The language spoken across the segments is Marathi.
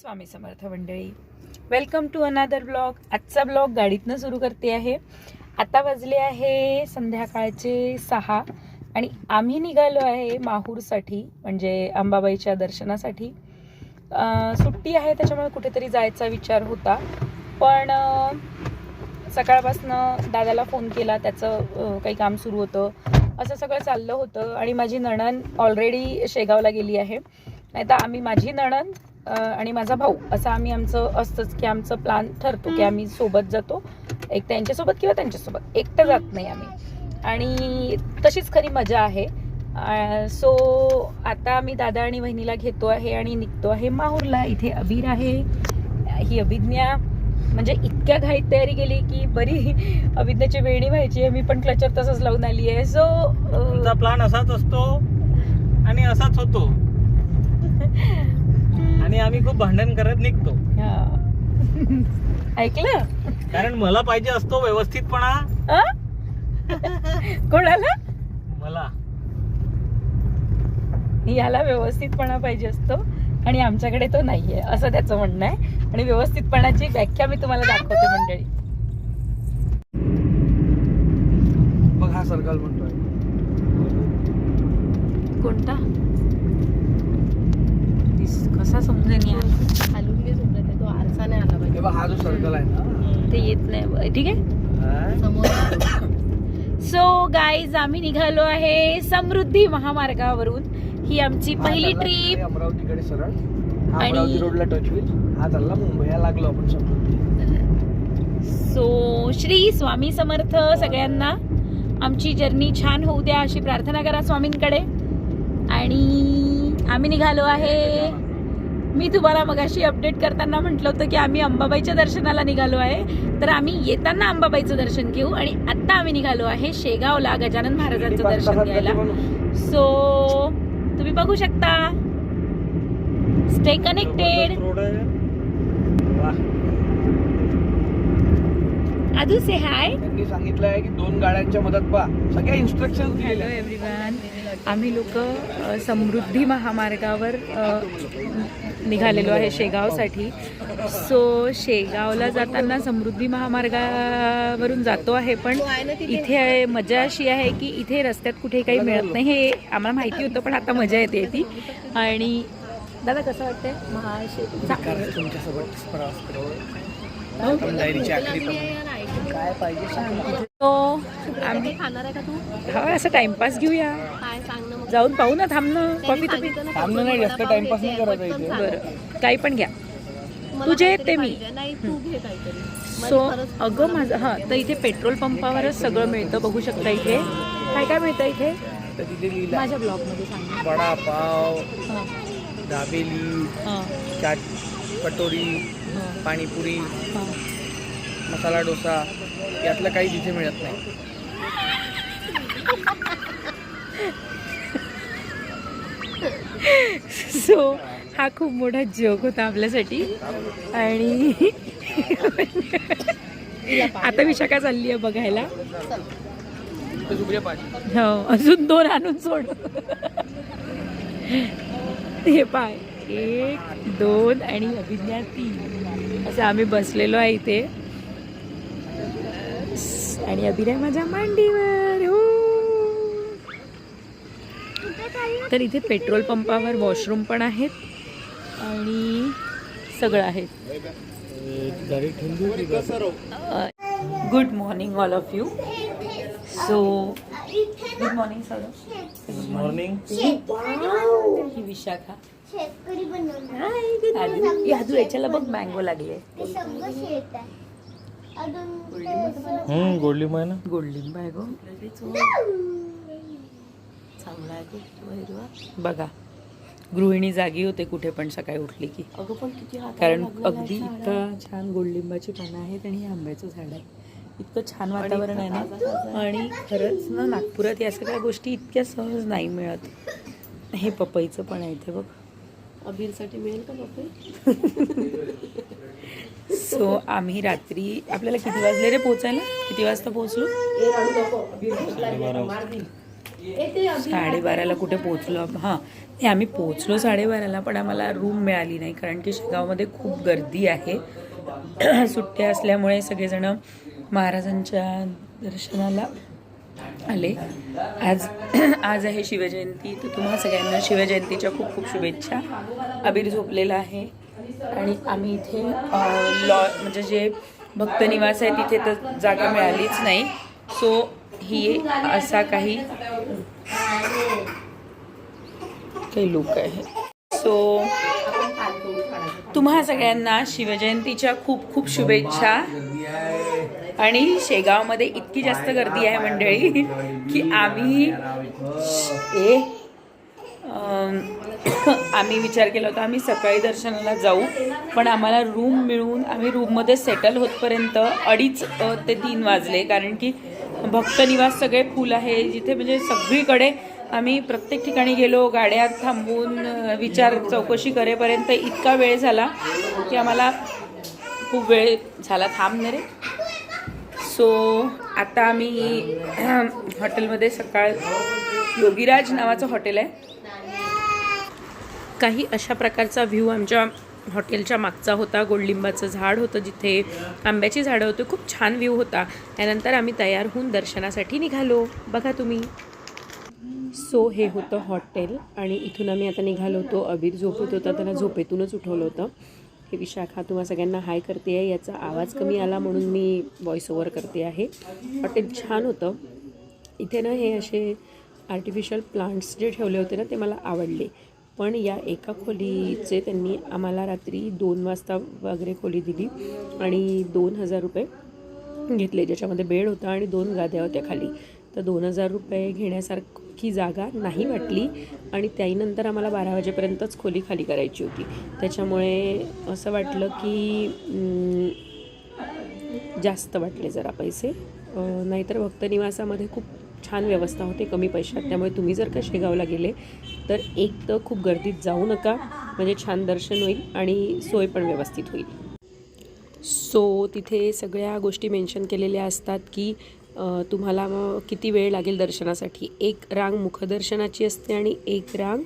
स्वामी समर्थ मंडळी. वेलकम टू अनादर ब्लॉग आजचा ब्लॉग गाडीतनं सुरू करते आहे. आता वाजले आहे संध्याकाळचे सहा आणि आम्ही निघालो आहे माहूरसाठी म्हणजे अंबाबाईच्या दर्शनासाठी. सुट्टी आहे त्याच्यामुळे कुठेतरी जायचा विचार होता. पण सकाळपासनं दादाला फोन केला त्याचं काही काम सुरू होतं. असं सगळं चाललं होतं आणि माझी नणन ऑलरेडी शेगावला गेली आहे. नाही तर आम्ही माझी नणन आणि माझा भाऊ असं आम्ही आमचं असतंच की आमचं प्लॅन ठरतो की आम्ही सोबत जातो. एक त्यांच्यासोबत किंवा त्यांच्यासोबत. एकटं जात नाही आम्ही. आणि तशीच खरी मजा आहे. सो आता मी दादा आणि वहिनीला घेतो आहे आणि निघतो आहे माहूरला. इथे अबीर आहे. ही अभिज्ञा म्हणजे इतक्या घाईत तयारी केली की बरी अभिज्ञाची वेणी व्हायची आहे. मी पण क्लचर तसंच लावून आली आहे. सो प्लान असाच असतो आणि असाच होतो. आम्ही खूप भांडण करत निघतो. ऐकलं? कारण मला पाहिजे असतो व्यवस्थितपणा? कोणाला? मला. याला व्यवस्थितपणा पाहिजे असतो आणि आमच्याकडे तो नाहीये असं त्याचं म्हणणं आहे. आणि व्यवस्थितपणाची व्याख्या मी तुम्हाला दाखवते मंडळी बघ हा सर्कल म्हणतोय कोणता दिस- कसा समजेल यार खालून बी झोपला तो आरसा नाही आला हे पाहिजे बघ हा जो सर्कल आहे ना ते येत नाही ठीक आहे? सो गाईज आम्ही निघालो आहे समृद्धी महामार्गावरून. ही आमची पहिली ट्रिप तिकडे अमरावतीकडे सरळ. आणि- रोडला टच होईल. हा चालला मुंबईला लागलो आपण सो श्री स्वामी समर्थ सगळ्यांना. आमची जर्नी छान होऊ द्या अशी प्रार्थना करा स्वामींकडे. आणि आम्ही निघालो आहे मी तुम्हाला मगाशी अपडेट करताना म्हटलं होतं की आम्ही अंबाबाईच्या दर्शनाला निघालो आहे. तर आम्ही येताना अंबाबाईचं दर्शन घेऊ आणि आत्ता आम्ही निघालो आहे शेगावला गजानन महाराजांचं दर्शन घ्यायला? सो तुम्ही बघू शकता. Stay connected. Aadu say hi. सांगितलं आहे की दोन गाड्यांच्या मदत पहा सगळ्या इन्स्ट्रक्शन आम्ही लोक समृद्धी महामार्गावर निघालेलो आहे शेगावसाठी. सो शेगावला जाताना समृद्धी महामार्गावरून जातो आहे पण इथे मजा अशी आहे की इथे रस्त्यात कुठे काही मिळत नाही हे आम्हाला माहिती होतं पण आता मजा येते ती. आणि दादा कसं वाटतंय? महाशे तुमच्यासोबत प्रवास करावा पण काय पाहिजे? आम्ही खाणार आहे का तू? हा असं टाइमपास घेऊया. काय सांग ना मग. जाऊन पाहू ना थांब ना. कॉफी. सांगितलं ना, थांबणं नाही, जास्त वडापाव टाइमपास नाही घ्यायचे, करायचा पटकन इथे. सांग. बरं. काही पण घ्या. मला तुझे काहीतरी ते मी. पाहिजे. नाही तू घे काहीतरी. सो खरंच अगं माझं हां तर इथे पेट्रोल पंपावरच सगळं मिळतं बघू शकता इथे. काय काय मिळतं इथे? तर तिथे लिहिलं माझ्या ब्लॉगमध्ये सांग. वडापाव हां. दाबेली हां. चाट कटोरी हां. पाणीपुरी हां. मसाला डोसा यातलं काही तिथे मिळत नाही. सो हा खूप मोठा जोक होता आपल्यासाठी. आणि आता मी शका चालली आहे बघायला. हो अजून दोन आणून सोड. हे पाय. एक दोन आणि अभिज्ञा तीन असं आम्ही बसलेलो आहे इथे. आणि अभिनय माझ्या मांडीवर हो. तर इथे पेट्रोल पंपावर वॉशरूम पण आहेत आणि सगळं आहे. Good morning all of you so good morning sir good morning ही विशाखा. यादू याच्याला बघ मँगो लागले ते आहे हम्म माय ना गोल्डिंग बॅग चांगला आहे तो हिरवा. बघा गृहिणी जागी होते कुठे पण सकाळी उठली की. अगं पण किती हात कारण अगदी इतकं छान गोडलिंबाची पानं आहेत आणि आंब्याचं झाड आहे. इतकं छान वातावरण आहे ना. आणि खरंच ना नागपुरात या सगळ्या गोष्टी इतक्या सहज नाही मिळत. हे पपईचं पण आहे इथे बघ. अबीरसाठी मिळेल का बापरे सो आम्ही रात्री आपल्याला किती वाजले रे पोचायला? किती वाजता पोहोचलो साडेबाराला कुठे पोहोचलो हां. नाही आम्ही पोहोचलो साडेबाराला पण आम्हाला रूम मिळाली नाही कारण की शेगावमध्ये खूप गर्दी आहे. सुट्ट्या असल्यामुळे सगळेजण महाराजांच्या दर्शनाला आले. आज आज आहे शिवजयंती तर तुम्हा सगळ्यांना शिवजयंतीच्या खूप खूप शुभेच्छा. अबीर झोपलेला आहे. आणि आम्ही इथे लॉ म्हणजे जे भक्त निवास आहे तिथे तर जागा मिळालीच नाही. सो ही असा काही काही लोक आहे. सो तुम्हा सगळ्यांना शिवजयंतीच्या खूप खूप शुभेच्छा. आणि शेगावमध्ये इतकी जास्त गर्दी आहे मंडळी की आम्ही ए आम्ही विचार केला होता आम्ही सकाळी दर्शनाला जाऊ पण आम्हाला रूम मिळून आम्ही रूममध्ये सेटल होतपर्यंत अडीच ते तीन वाजले. कारण की भक्तनिवास सगळे फुल आहे. जिथे म्हणजे सगळीकडे आम्ही प्रत्येक ठिकाणी गेलो गाड्या थांबून विचार चौकशी करेपर्यंत इतका वेळ झाला की आम्हाला खूप वेळ झाला. थांबणे रे. सो आता आम्ही हॉटेलमध्ये सकाळ योगीराज नावाचं हॉटेल आहे. काही अशा प्रकारचा व्ह्यू आमच्या हॉटेलच्या मागचा होता. गोडलिंबाचं झाड होतं जिथे. आंब्याची झाडं होती. खूप छान व्ह्यू होता. त्यानंतर आम्ही तयार होऊन दर्शनासाठी निघालो. बघा तुम्ही. सो हे होतं हॉटेल आणि इथून आम्ही आता निघालो होतो. अबीर झोपत होता. त्याला झोपेतूनच उठवलं होतं. हे विशाखा तुम्हा सगळ्यांना हाय करते आहे. याचा आवाज कमी आला म्हणून मी व्हॉइस ओव्हर करते आहे. हॉटेल छान होतं. इथे ना हे असे आर्टिफिशियल प्लांट्स जे ठेवले होते ना ते मला आवडले. पण या एका खोलीचे त्यांनी आम्हाला रात्री दोन वाजता वगैरे खोली दिली आणि दोन हजार रुपये घेतले ज्याच्यामध्ये बेड होता आणि दोन गाद्या होत्या खाली. तर दोन हजार रुपये घेण्यासारखी जागा नाही वाटली आणि त्याहीनंतर आम्हाला बारा वाजेपर्यंतच खोली खाली करायची होती. त्याच्यामुळे असं वाटलं की जास्त वाटले जरा पैसे. नाहीतर भक्तनिवासामध्ये खूप छान व्यवस्था होते कमी पैशात. त्यामुळे तुम्ही जर का शेगावला गेले तर एक तर खूप गर्दीत जाऊ नका. म्हणजे छान दर्शन होईल आणि सोय पण व्यवस्थित होईल. सो तिथे सगळ्या गोष्टी मेन्शन केलेल्या असतात की तुम्हाला मग किती वेळ लागेल दर्शनासाठी? एक रांग मुखदर्शनाची असते आणि एक रांग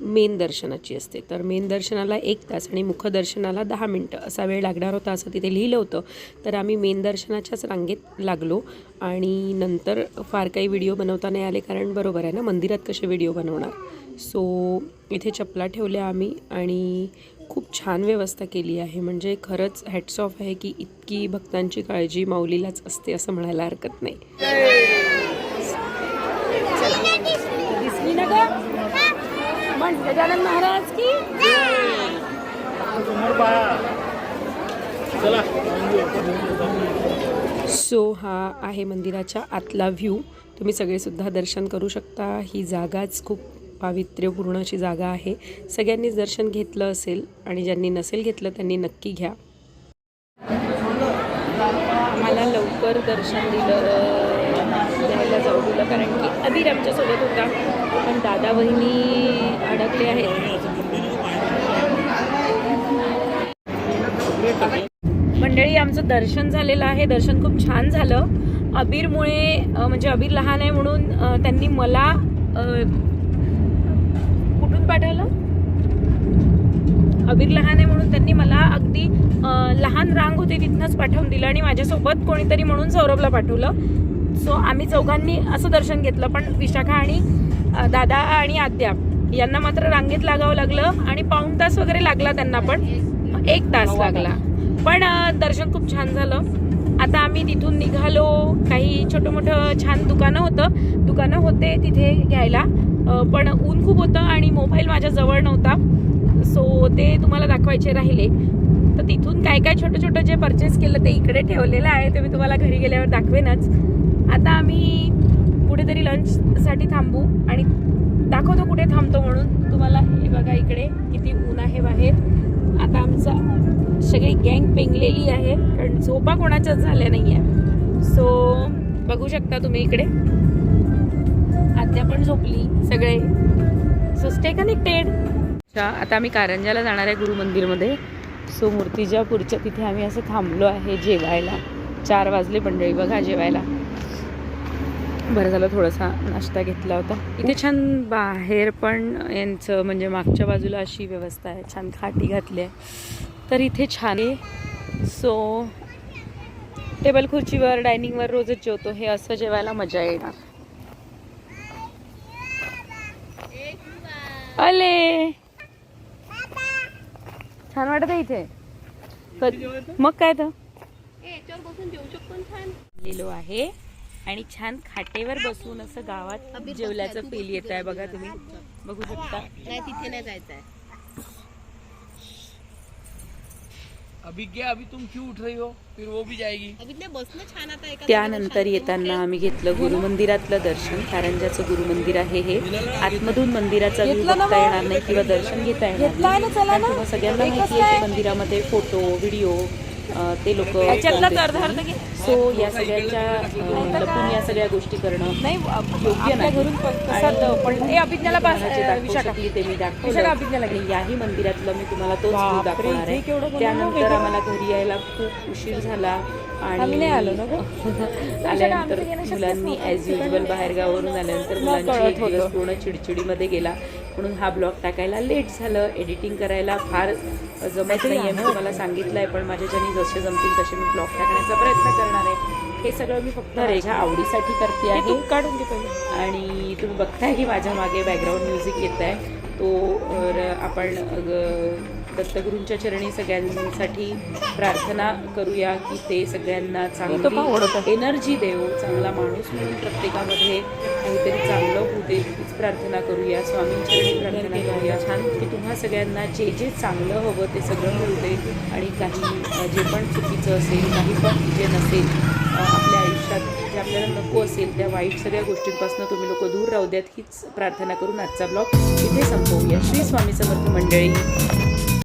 मेन दर्शनाची असते. तर मेन दर्शनाला एक तास आणि मुखदर्शनाला दहा मिनटं असा वेळ लागणार होता असं तिथे लिहिलं होतं. तर आम्ही मेन दर्शनाच्याच रांगेत लागलो आणि नंतर फार काही व्हिडिओ बनवता नाही आले कारण बरोबर आहे ना मंदिरात कसे व्हिडिओ बनवणार? सो इथे चपला ठेवल्या आम्ही आणि खूप छान व्यवस्था केली आहे. म्हणजे खरंच हॅट्स ऑफ आहे की इतकी भक्तांची काळजी माऊलीलाच असते असं म्हणायला हरकत नाही दिसली ना का म्हण गजानन महाराज की सो हा आहे मंदिराच्या आतला व्ह्यू तुम्ही सगळेसुद्धा दर्शन करू शकता. ही जागाच खूप पावित्र्यपूर्ण अशी जागा आहे. सगळ्यांनीच दर्शन घेतलं असेल आणि ज्यांनी नसेल घेतलं त्यांनी नक्की घ्या. आम्हाला लवकर दर्शन दिलं द्यायला जाऊ दिलं कारण की अबीर आमच्यासोबत होता. पण दादा बहिणी अडकले आहेत. मंडळी आमचं दर्शन झालेलं आहे. दर्शन खूप छान झालं. अबीरमुळे म्हणजे अबीर लहान आहे म्हणून त्यांनी मला कुठून पाठवलं? अबीर लहान आहे म्हणून त्यांनी मला अगदी लहान रांग होती तिथनंच पाठवून दिलं आणि माझ्यासोबत कोणीतरी म्हणून सौरभला पाठवलं. सो आम्ही चौघांनी असं दर्शन घेतलं. पण विशाखा आणि दादा आणि आद्या यांना मात्र रांगेत लागावं लागलं आणि पाऊण तास वगैरे लागला त्यांना पण. एक तास लागला. पण दर्शन खूप छान झालं. आता आम्ही तिथून निघालो. काही छोटं मोठं छान दुकानं होतं. दुकानं होते तिथे घ्यायला. पण ऊन खूप होतं आणि मोबाईल माझ्या जवळ नव्हता. सो ते तुम्हाला दाखवायचे राहिले. तर तिथून काय काय छोटं छोटं जे परचेस केलं ते इकडे ठेवलेलं आहे. ते मी तुम्हाला घरी गेल्यावर दाखवेनच. आता आम्ही कुठेतरी लंचसाठी थांबू आणि दाखवतो कुठे थांबतो म्हणून. तुम्हाला हे बघा इकडे किती ऊन आहे बाहेर. आता आमचा सगळी गँग पेंगलेली आहे कारण झोपा कोणाच्याच झाल्या नाही आहे सो बघू शकता तुम्ही इकडे. आत्या पण झोपली सगळे. सो स्टे कनेक्टेड आता आम्ही कारंजाला जाणार आहे गुरु मंदिरमध्ये. सो मूर्तिजापूरच्या तिथे आम्ही असं थांबलो आहे जेवायला. चार वाजले मंडळी बघा जेवायला. बरं झालं थोडासा नाश्ता घेतला होता. इथे छान बाहेर पण यांचं म्हणजे मागच्या बाजूला अशी व्यवस्था आहे. छान खाटी घातली आहे. तर इथे छान आहे. सो टेबल खुर्चीवर डायनिंगवर रोजच जेवतो. हे असं जेवायला मजा येणार. अले! छान वाटत आहे इथे मग काय तर? लिहिलो आहे. आणि छान खाटेवर बसून असं गावात जेवल्याचं पेल येत आहे बघा तुम्ही. बघू शकता. नाही तिथे नाही जायचं आहे अभी क्या अभी तुम क्यों उठ रही हो? फिर वो भी जाएगी. त्यानंतर येताना आम्ही घेतलं गुरुमंदिरातलं दर्शन. कारंजाचं गुरुमंदिर आहे हे. आतमधून मंदिराचा व्ह्यू बघता येणार नाही किंवा दर्शन घेता येणार नाही. सगळ्यांना माहिती आहे मंदिरामध्ये फोटो व्हिडिओ ते लोक सो या सगळ्यांच्या लपून या सगळ्या गोष्टी करणं नाही योग्य नाही. ते मी दाखवलं. याही मंदिरातलं मी तुम्हाला तोच दाखवणार आहे. त्यानंतर आम्हाला घरी यायला खूप उशीर झाला आणि आल्यानंतर मुलांनी ॲज युजल बाहेरगावावरून आल्यानंतर मुलांची पूर्ण चिडचिडीमध्ये गेला. म्हणून हा ब्लॉग टाकायला लेट झालं. एडिटिंग करायला फार जमत नाही आहे मी तुम्हाला सांगितलं आहे पण माझ्याच्यानी जसे जमतील तसे मी ब्लॉग टाकण्याचा प्रयत्न करणार आहे. हे सगळं मी फक्त रेझ्या आवडीसाठी करते आहे. काढून घे आणि तुम्ही बघताय की माझ्या मागे बॅकग्राऊंड म्युझिक येत आहे तो आपण दत्तगुरूंच्या चरणी सगळ्यांसाठी प्रार्थना करूया की ते सगळ्यांना चांगली एनर्जी देव चांगला माणूस म्हणून प्रत्येकामध्ये काहीतरी चांगलं होऊ दे हीच प्रार्थना करूया. स्वामींचरणी प्रार्थना करूया. छान की तुम्हा सगळ्यांना जे जे चांगलं हवं ते सगळं होऊ दे आणि काही जे पण चुकीचं असेल काही पण जे नसेल आपल्या आयुष्यात जे आपल्याला नको असेल त्या वाईट सगळ्या गोष्टींपासून तुम्ही लोक दूर राहू द्यात हीच प्रार्थना करून आजचा ब्लॉग इथे संपवूया. श्री स्वामी समर्थ मंडळी.